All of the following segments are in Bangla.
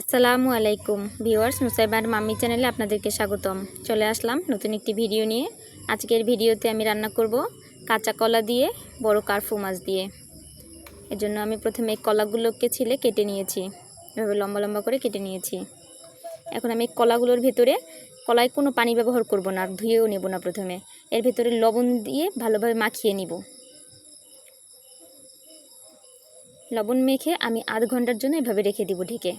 আসসালামু আলাইকুম ভিউয়ার্স মুসাইবার মাম্মি চ্যানেলে আপনাদেরকে স্বাগতম। চলে আসলাম নতুন একটি ভিডিও নিয়ে। আজকের ভিডিওতে আমি রান্না করব কাঁচা কলা দিয়ে, বড় কার্ফু মাছ দিয়ে। এর জন্য আমি প্রথমে কলাগুলোকে ছিলে কেটে নিয়েছি। এভাবে লম্বা লম্বা করে কেটে নিয়েছি। এখন আমি কলাগুলোর ভেতরে, কলায় কোনো পানি ব্যবহার করব না ধুয়েও নেব না প্রথমে। এর ভেতরে লবণ দিয়ে ভালোভাবে মাখিয়ে নিব। লবণ মেখে আমি আধ ঘণ্টার জন্য এভাবে রেখে দিব ঢেকে।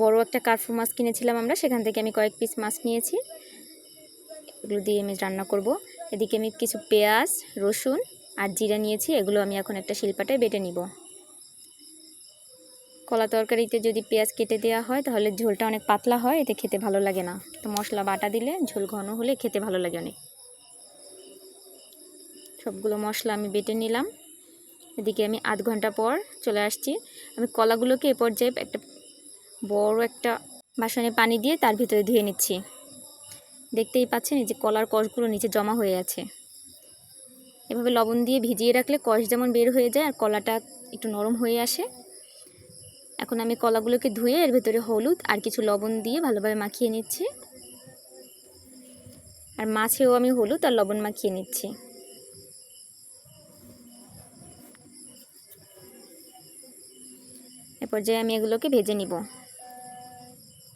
বড় একটা কার্ফু মাছ কিনেছিলাম আমরা, সেখান থেকে আমি কয়েক পিস মাছ নিয়েছি। এগুলো দিয়ে আমি রান্না করব। এদিকে আমি কিছু পেঁয়াজ, রসুন আর জিরা নিয়েছি, এগুলো আমি এখন একটা শিলপাটায় বেটে নিব। কলা তরকারিতে যদি পেঁয়াজ কেটে দেওয়া হয়, তাহলে ঝোলটা অনেক পাতলা হয়, এতে খেতে ভালো লাগে না। তো মশলা বাটা দিলে ঝোল ঘন হলে খেতে ভালো লাগে অনেক। সবগুলো মশলা আমি বেটে নিলাম। এদিকে আমি আধ ঘণ্টা পর চলে আসছি। আমি কলাগুলোকে এ পর্যায়ে একটা বড় একটা বাসনে পানি দিয়ে তার ভিতরে ধুয়ে নিচ্ছি। দেখতেই পাচ্ছেন এই যে কলার কষগুলো নিচে জমা হয়ে আছে। এভাবে লবণ দিয়ে ভিজিয়ে রাখলে কষ যেমন বের হয়ে যায় আর কলাটা একটু নরম হয়ে আসে। এখন আমি কলাগুলোকে ধুয়ে এর ভেতরে হলুদ আর কিছু লবণ দিয়ে ভালোভাবে মাখিয়ে নিচ্ছি। আর মাছেও আমি হলুদ আর লবণ মাখিয়ে নিচ্ছি। এ পর্যায়ে আমি এগুলোকে ভেজে নিব।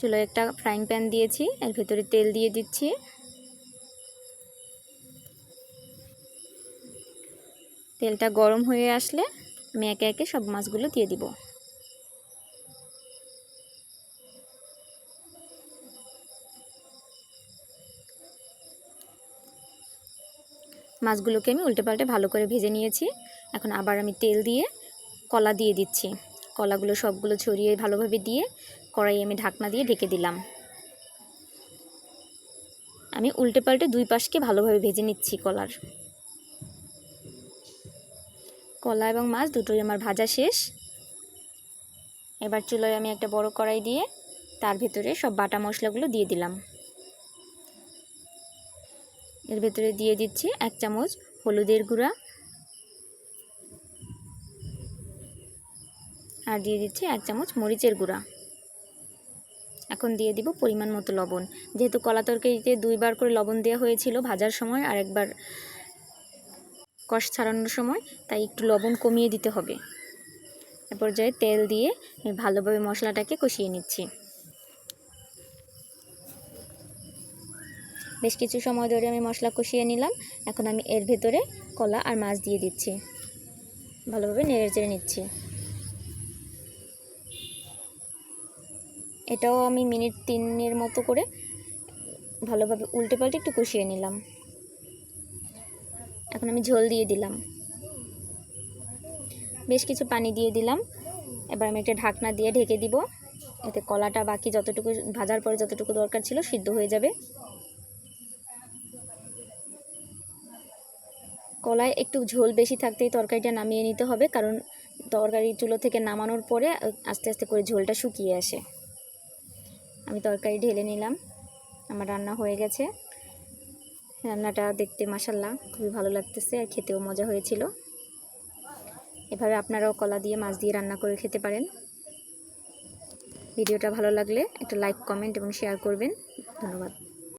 চুলোয় একটা ফ্রাইং প্যান দিয়েছি, এর ভেতরে তেল দিয়ে দিচ্ছি। তেলটা গরম হয়ে আসলে আমি একে একে সব মাছগুলো দিয়ে দিব। মাছগুলোকে আমি উল্টে পাল্টে ভালো করে ভেজে নিয়েছি। এখন আবার আমি তেল দিয়ে কলা দিয়ে দিচ্ছি। কলাগুলো সবগুলো ছড়িয়ে ভালোভাবে দিয়ে কড়াই আমি ঢাকনা দিয়ে ঢেকে দিলাম। আমি উল্টে পাল্টে দুই পাশকে ভালোভাবে ভেজে নিচ্ছি কলার। কলা এবং মাছ দুটোই আমার ভাজা শেষ। এবার চুলোয় আমি একটা বড় কড়াই দিয়ে তার ভেতরে সব বাটা মশলাগুলো দিয়ে দিলাম। এর ভেতরে দিয়ে দিচ্ছি এক চামচ হলুদের গুঁড়া। আর দিয়ে দিচ্ছি এক চামচ মরিচের গুঁড়া। এখন দিয়ে দিব পরিমাণ মতো লবণ। যেহেতু কলা তরকারিতে দুইবার করে লবণ দেওয়া হয়েছিল ভাজার সময় আর একবার কষ ছাড়ানোর সময়, তাই একটু লবণ কমিয়ে দিতে হবে। এ পর্যায়ে তেল দিয়ে ভালোভাবে মশলাটাকে কষিয়ে নিচ্ছি। বেশ কিছু সময় ধরে আমি মশলা কষিয়ে নিলাম। এখন আমি এর ভেতরে কলা আর মাছ দিয়ে দিচ্ছি। ভালোভাবে নেড়ে চেড়ে নিচ্ছি। এটাও আমি মিনিট তিনের মতো করে ভালোভাবে উল্টে পাল্টে একটু কষিয়ে নিলাম। এখন আমি ঝোল দিয়ে দিলাম। বেশ কিছু পানি দিয়ে দিলাম। এবার আমি একটা ঢাকনা দিয়ে ঢেকে দিব। এতে কলাটা বাকি যতটুকু, ভাজার পরে যতটুকু দরকার ছিল সিদ্ধ হয়ে যাবে। কলায় একটু ঝোল বেশি থাকতেই তরকারিটা নামিয়ে নিতে হবে, কারণ তরকারি চুলো থেকে নামানোর পরে আস্তে আস্তে করে ঝোলটা শুকিয়ে আসে। আমি তরকারি ঢেলে নিলাম। আমার রান্না হয়ে গেছে। রান্নাটা দেখতে মাসাল্লাহ খুবই ভালো লাগতেছে আর খেতেও মজা হয়েছিল। এভাবে আপনারাও কলা দিয়ে, মাছ দিয়ে রান্না করে খেতে পারেন। ভিডিওটা ভালো লাগলে একটা লাইক, কমেন্ট এবং শেয়ার করবেন। ধন্যবাদ।